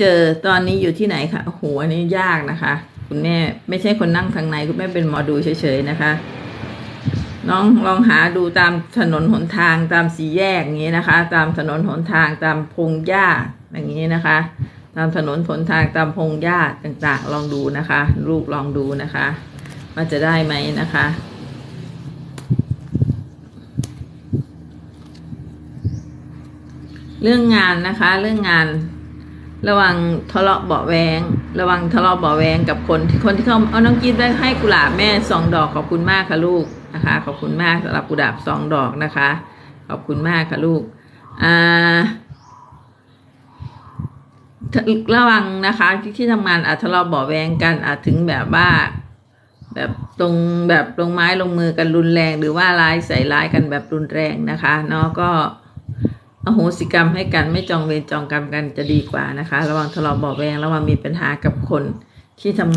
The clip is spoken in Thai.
เจอตอนนี้อยู่ที่ไหนคะโอ้โหอันนี้ยากนะคะ คุณแม่ไม่ใช่คนนั่งทางในคุณแม่เป็นหมอดูเฉยๆนะคะ น้องลองหาดูตามถนนหนทางตามสี่แยกอย่างนี้นะคะ ตามถนนหนทางตามพงหญ้าอย่างนี้นะคะ ตามถนนหนทางตามพงหญ้าต่างๆ ลองดูนะคะ ลูกลองดูนะคะว่าจะได้ไหมนะคะเรื่องงานนะคะ เรื่องงาน ระวังทะเลาะเบาแวง ระวังทะเลาะเบาแวงกับคนคนที่เขาเอาน้องกิฟได้ให้กุหลาบแม่สองดอกขอบคุณมากค่ะลูกนะคะ ขอบคุณมากสำหรับกุหลาบสองดอกนะคะ ขอบคุณมากค่ะลูกอ่าระวังนะคะที่ที่ทำงานอาจทะเลาะเบาแวงกันอาจถึงแบบว่าแบบตรงแบบลงไม้ลงมือกันรุนแรง หรือว่าร้ายใส่ร้ายกันแบบรุนแรงนะคะเนาะก็ อโหสิกรรมให้กันไม่จองเวรจองกรรมกันจะดีกว่านะคะ ระวังทะเลาะเบาะแวงระวังมีปัญหากับคนที่ทำงาน